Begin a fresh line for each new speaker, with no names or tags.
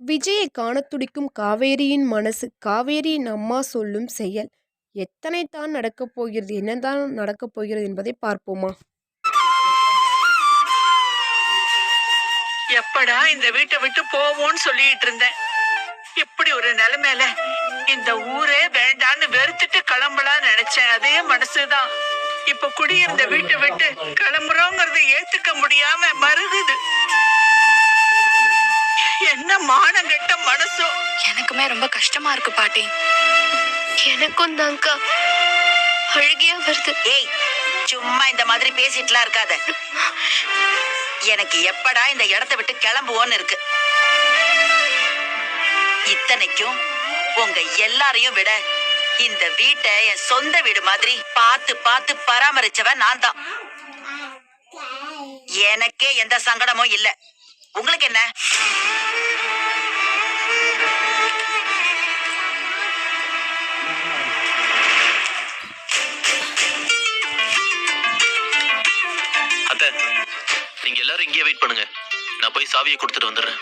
விஜயை காணத் துடிக்கும் காவேரியின் மனசு காவேரியின் அம்மா சொல்லும் செயல் எத்தனை தான் நடக்கப் போகிறது என்னதான் நடக்கப் போகிறது என்பதை பார்ப்போமா?
எப்படா இந்த வீட்டை விட்டு போவோம்னு சொல்லிட்டு இருந்தேன். இப்படி ஒரு நிலைமையில இந்த ஊரே வேண்டான்னு வெறுத்துட்டு கிளம்பலாம்னு நினைச்சேன். அதே மனசுதான். இப்ப குடியிருந்த வீட்டை விட்டு கிளம்புறோங்கிறத ஏத்துக்க முடியாம மருகுது. என்ன மானங்கெட்ட மனசோ.
எனக்குமே ரொம்ப கஷ்டமா இருக்கு பாட்டி.
எனக்கும் தான்க்கா. அழுகியா வருது.
ஏய் சும்மா இந்த மாதிரி பேசிட்டுலாம் இருக்காத. எனக்கு எப்படா இந்த இடத்தை விட்டு கிளம்புவோன்னு இருக்கு. இத்தனைக்கும் உங்க எல்லாரையும் விட இந்த வீட்டை என் சொந்த வீடு மாதிரி பார்த்து பார்த்து பராமரிச்சவன் நான் தான். எனக்கே எந்த சங்கடமும் இல்ல. உங்களுக்கு என்ன?
நீங்க எல்லாரும் இங்கேயே வெயிட் பண்ணுங்க. நான் போய் சாவியை கொடுத்துட்டு வந்துடுறேன்.